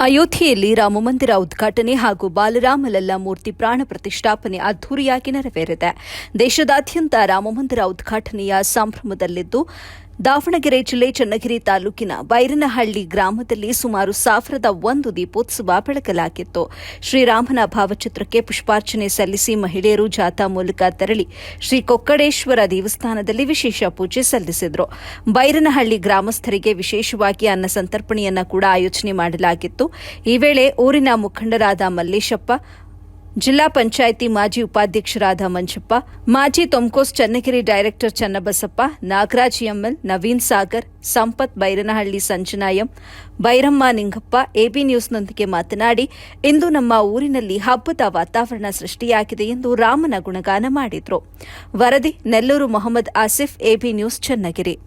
ಅಯೋಧ್ಯೆಯಲ್ಲಿ ರಾಮಮಂದಿರ ಉದ್ಘಾಟನೆ ಹಾಗೂ ಬಾಲರಾಮ ಲಲ್ಲಾ ಮೂರ್ತಿ ಪ್ರಾಣ ಪ್ರತಿಷ್ಠಾಪನೆ ಅದ್ದೂರಿಯಾಗಿ ನೆರವೇರಿದೆ. ದೇಶದಾದ್ಯಂತ ರಾಮಮಂದಿರ ಉದ್ಘಾಟನೆಯ ಸಂಭ್ರಮದಲ್ಲಿದ್ದು ದಾವಣಗೆರೆ ಜಿಲ್ಲೆ ಚನ್ನಗಿರಿ ತಾಲೂಕಿನ ಬೈರನಹಳ್ಳಿ ಗ್ರಾಮದಲ್ಲಿ ಸುಮಾರು ಸಾವಿರದ ಒಂದು ದೀಪೋತ್ಸವ ಬೆಳಕಲಾಗಿತ್ತು. ಶ್ರೀರಾಮನ ಭಾವಚಿತ್ರಕ್ಕೆ ಪುಷ್ಪಾರ್ಚನೆ ಸಲ್ಲಿಸಿ ಮಹಿಳೆಯರು ಜಾಥಾ ಮೂಲಕ ತೆರಳಿ ಶ್ರೀ ಕೊಕ್ಕಡೇಶ್ವರ ದೇವಸ್ಥಾನದಲ್ಲಿ ವಿಶೇಷ ಪೂಜೆ ಸಲ್ಲಿಸಿದರು. ಬೈರನಹಳ್ಳಿ ಗ್ರಾಮಸ್ಥರಿಗೆ ವಿಶೇಷವಾಗಿ ಅನ್ನ ಸಂತರ್ಪಣೆಯನ್ನು ಕೂಡ ಆಯೋಜನೆ ಮಾಡಲಾಗಿತ್ತು. ಈ ವೇಳೆ ಊರಿನ ಮುಖಂಡರಾದ ಮಲ್ಲೇಶಪ್ಪ ಜಿಲ್ಲಾ ಪಂಚಾಯಿತಿ ಮಾಜಿ ಉಪಾಧ್ಯಕ್ಷರಾದ ಮಂಜಪ್ಪ, ಮಾಜಿ ತೊಮ್ಕೋಸ್ ಚನ್ನಗಿರಿ ಡೈರೆಕ್ಟರ್ ಚನ್ನಬಸಪ್ಪ, ನಾಗರಾಜ್ ಎಂಎಲ್, ನವೀನ್ ಸಾಗರ್, ಸಂಪತ್ ಬೈರನಹಳ್ಳಿ ಸಂಜನಾಯಂ, ಬೈರಮ್ಮ ನಿಂಗಪ್ಪ ಎಬಿ ನ್ಯೂಸ್ನೊಂದಿಗೆ ಮಾತನಾಡಿ, ಇಂದು ನಮ್ಮ ಊರಿನಲ್ಲಿ ಹಬ್ಬದ ವಾತಾವರಣ ಸೃಷ್ಟಿಯಾಗಿದೆ ಎಂದು ರಾಮನ ಗುಣಗಾನ ಮಾಡಿದ್ರು. ವರದಿ, ನೆಲ್ಲೂರು ಮೊಹಮ್ಮದ್ ಆಸಿಫ್, ಎಬಿ ನ್ಯೂಸ್ ಚನ್ನಗಿರಿ.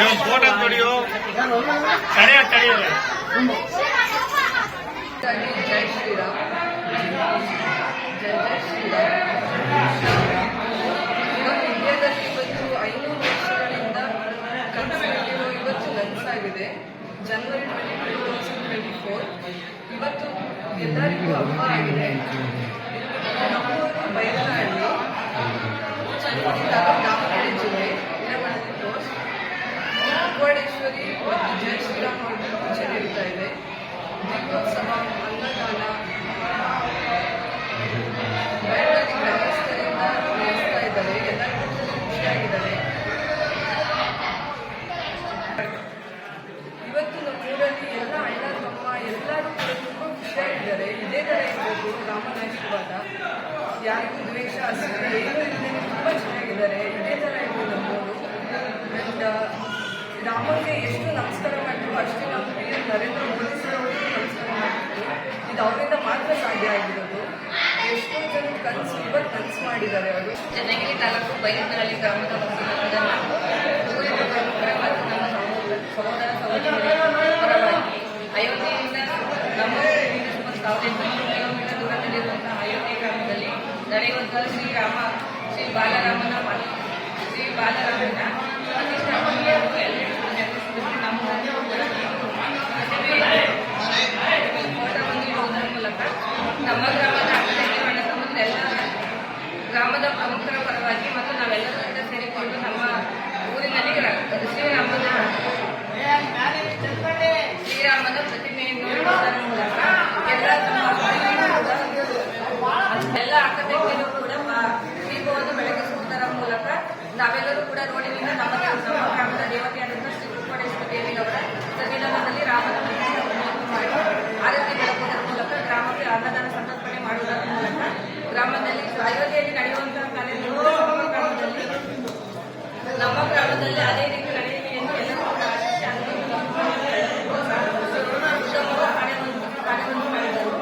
ಒಂದ್ ಫೋಟೋ ತಡೆಯ ತಡೆಯಲ್ಲ ಜೈ ಶ್ರೀರಾಮ್ ಇಂಡಿಯಾದಲ್ಲಿ ಇವತ್ತು ಐನೂರು ವರ್ಷಗಳಿಂದ ಇವತ್ತು ನನಸಾಗಿದೆ January twenty two thousand twenty four ಇವತ್ತು ಎಲ್ಲರಿಗೂ ಹಬ್ಬ ಆಗಿದೆ ನಮ್ಮೂರು ದಾವಣಗೆರೆ ಜಿಲ್ಲೆ ಹಿರೇಮಣಿ ಪೋಸ್ಟ್ ಮುಖವಾಡೇಶ್ವರಿ ಮತ್ತು ಜೈ ಶ್ರೀರಾಮ್ ನಡೀತಾ ಇದೆ. ದೀಪೋತ್ಸವ ಅನ್ನದಾನ ಇದ್ದಾರೆ ಎಲ್ಲರಿಗೂ ಇವತ್ತು ನಮ್ಮ ಊರಲ್ಲಿ ತಮ್ಮ ಎಲ್ಲರೂ ಕೂಡ ತುಂಬ ಇದೇ ಇರಬೇಕು ಯಾರಿಗೂ ದ್ವೇಷ ಅಷ್ಟೇ ಏನೂ ತುಂಬಾ ಚೆನ್ನಾಗಿದ್ದಾರೆ. ಇದೇ ಥರ ರಾಮನಿಗೆ ಎಷ್ಟು ನಮಸ್ಕಾರ ಮಾಡ್ತೀವೋ ಅಷ್ಟೇ ನಮ್ಮ ಎಂ ನರೇಂದ್ರ ಮೋದಿ ಸರ್ ಅವರಿಗೂ ನಮಸ್ಕಾರ ಮಾಡ್ತೀವಿ. ಇದು ಅವರಿಂದ ಮಾತ್ರ ಸಾಧ್ಯ ಆಗಿರೋದು. ಎಷ್ಟೋ ಜನ ಕನಸು ಇವತ್ತು ಕನಸು ಮಾಡಿದ್ದಾರೆ ಅವರು. ಚೆನ್ನಾಗಿ ತಾಲೂಕು ಬೈಲಹಳ್ಳಿ ಗ್ರಾಮದ ನಮ್ಮ ಸಹೋದರ ಅಯೋಧ್ಯೆಯಿಂದ ನಮ್ಮ ಸಾವಿರದ ಅಯೋಧ್ಯೆ ಗ್ರಾಮದಲ್ಲಿ ಶ್ರೀರಾಮ, ಶ್ರೀ ಬಾಲರಾಮನ ಶ್ರೀ ಬಾಲರಾಮನ ಪ್ರತಿಷ್ಠಾಪನೆಯನ್ನು ಎಲ್ಲರಿಗೂ ನೆರವೇರಿಸಿದ್ದಕ್ಕೆ ನಮ್ಮನ್ನು ಕೂಡ ಫೋಟೋವನ್ನು ಇಡುವುದರ ಮೂಲಕ ನಮ್ಮ ಗ್ರಾಮದ ಅಕ್ಕರಿಗೆ ಅಣ್ಣ ತಮ್ಮಂದಿರೆಲ್ಲ ಗ್ರಾಮದ ಪ್ರಮುಖರ ಪರವಾಗಿ ಮತ್ತು ನಾವೆಲ್ಲರಿಂದ ಸೇರಿಕೊಂಡು ನಮ್ಮ ಊರಿನಲ್ಲಿ ರ- ಶ್ರೀರಾಮನ ಶ್ರೀರಾಮನ ಪ್ರತಿಮೆಯನ್ನು ಇಡುವುದರ ಮೂಲಕ ಎಲ್ಲ ತಮ್ಮ ಎಲ್ಲ ಅಕ್ಕ ತಂಗಿಯರು ಕೂಡ ಬ- ದೀಪವನ್ನು ಬೆಳಗಿಸುವುದರ ಮೂಲಕ ನಾವೆಲ್ಲರೂ ಕೂಡ ರೋಡಿನಿಂದ ನಮ್ಮ ನಮ್ಮ ಗ್ರಾಮದ ದೇವತೆಯಾದಂತಹ ಶ್ರೀ ಕುಕ್ಕಡೇಶ್ವರ ದೇವಿಯವರ ಸನ್ನಿಧಾನದಲ್ಲಿ ರಾಮನ ಪ್ರತಿಷ್ಠಾಪನೆಯನ್ನು ಮಾಡಿ ಆರತಿ ಬೆಳಗುವುದರ ಮೂಲಕ ಗ್ರಾಮಕ್ಕೆ ಅನ್ನದಾನ ಸಮರ್ಪಣೆ ಮಾಡುವುದರ ಮೂಲಕ ಗ್ರಾಮದಲ್ಲಿ ಅಯೋಧ್ಯೆಯಲ್ಲಿ ನಡೆಯುವಂತಹ ಕಾರ್ಯಕ್ರಮ ನಮ್ಮ ಗ್ರಾಮದಲ್ಲಿ ನಮ್ಮ ಗ್ರಾಮದಲ್ಲಿ ಅದೇ ರೀತಿ ನಡೆಯಲಿ ಎಂದು ಎಲ್ಲರೂ ಕೂಡ ಆಶಿಸಿ ಅದನ್ನು ಉತ್ತಮವಾದ ಕಾರ್ಯವನ್ನು ಕಾರ್ಯವನ್ನು ಮಾಡಿದರು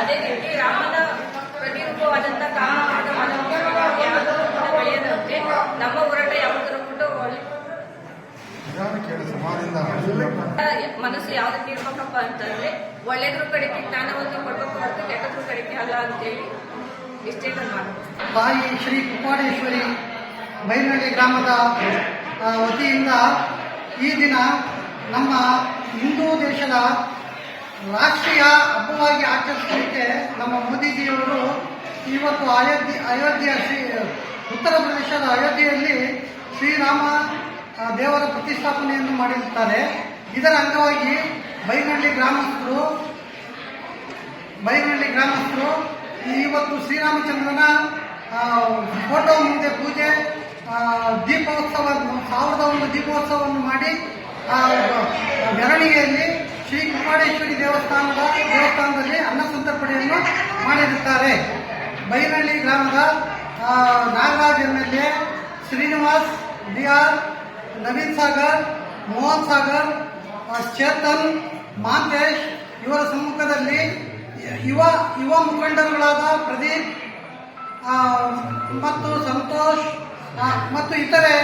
ಅದೇ ರೀತಿ ರಾಮನ ಪ್ರತಿರೂಪವಾದಂತಹ ಕಾಮದ ಮನೋಭಾವ ಯಾವುದೂ ಕೂಡ ಬೆಳೆಯದಂತೆ ನಮ್ಮ ಹೋರಾಟ ಯಾವುದರ ಕೂಡ ಒಳ್ಳೆ ನಿಧಾನ ಕೇಳು ಸಮಾಧಿಯಿಂದ ಮನಸ್ಸು ಯಾವ್ದಕ್ಕೆ ಇರ್ಬೇಕಪ್ಪ ಅಂತಂದ್ರೆ, ಒಳ್ಳೇದ್ರ ಕಡೆಗೆ ಜ್ಞಾನವನ್ನು ಕೊಡ್ಬೇಕು ಹೊರತು ಕೆಟ್ಟದ್ರ ಕಡೆಗೆ ಅಲ್ಲ ಅಂತೇಳಿ ಇಷ್ಟೇ ನಾನು ತಾಯಿ ಶ್ರೀ ಕುಪ್ಪಾಡೇಶ್ವರಿ ಬೈರಳ್ಳಿ ಗ್ರಾಮದ ವತಿಯಿಂದ ಈ ದಿನ ನಮ್ಮ ಹಿಂದೂ ದೇಶದ ರಾಷ್ಟ್ರೀಯ ಹಬ್ಬವಾಗಿ ಆಚರಿಸಲಿಕ್ಕೆ ನಮ್ಮ ಮೋದಿಜಿಯವರು ಇವತ್ತು ಅಯೋಧ್ಯೆ ಅಯೋಧ್ಯೆಯ ಶ್ರೀ, ಉತ್ತರ ಪ್ರದೇಶದ ಅಯೋಧ್ಯೆಯಲ್ಲಿ ಶ್ರೀರಾಮ ದೇವರ ಪ್ರತಿಷ್ಠಾಪನೆಯನ್ನು ಮಾಡಿರುತ್ತಾರೆ. ಇದರ ಅಂಗವಾಗಿ ಬೈನಹಳ್ಳಿ ಗ್ರಾಮಸ್ಥರು ಬೈನಹಳ್ಳಿ ಗ್ರಾಮಸ್ಥರು ಇವತ್ತು ಶ್ರೀರಾಮಚಂದ್ರನ ಫೋಟೋ ಮುಂದೆ ಪೂಜೆ ದೀಪೋತ್ಸವ, ಸಾವಿರದ ಒಂದು ದೀಪೋತ್ಸವವನ್ನು ಮಾಡಿ ಮೆರವಣಿಗೆಯಲ್ಲಿ ಶ್ರೀ ಕುಮಾರೇಶ್ವರಿ ದೇವಸ್ಥಾನದ, ದೇವಸ್ಥಾನದಲ್ಲಿ ಅನ್ನ ಸಂತರ್ಪಣೆಯನ್ನು ಮಾಡಿರುತ್ತಾರೆ. ಬೈನಹಳ್ಳಿ ಗ್ರಾಮದ Nagaraj M Srinivas, D R Naveen Sagar, Mohan Sagar Chetan Mantesh, ಇವರ ಸಮ್ಮುಖದಲ್ಲಿ ಯುವ ಯುವ ಮುಖಂಡರುಗಳಾದ ಪ್ರದೀಪ್ ಮತ್ತು ಸಂತೋಷ್ ಮತ್ತು ಇತರೆ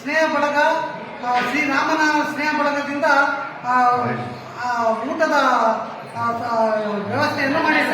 ಸ್ನೇಹ ಬಳಗ ಶ್ರೀರಾಮನ ಸ್ನೇಹ ಬಳಗದಿಂದ ಊಟದ ವ್ಯವಸ್ಥೆಯನ್ನು ಮಾಡಿದ್ದಾರೆ.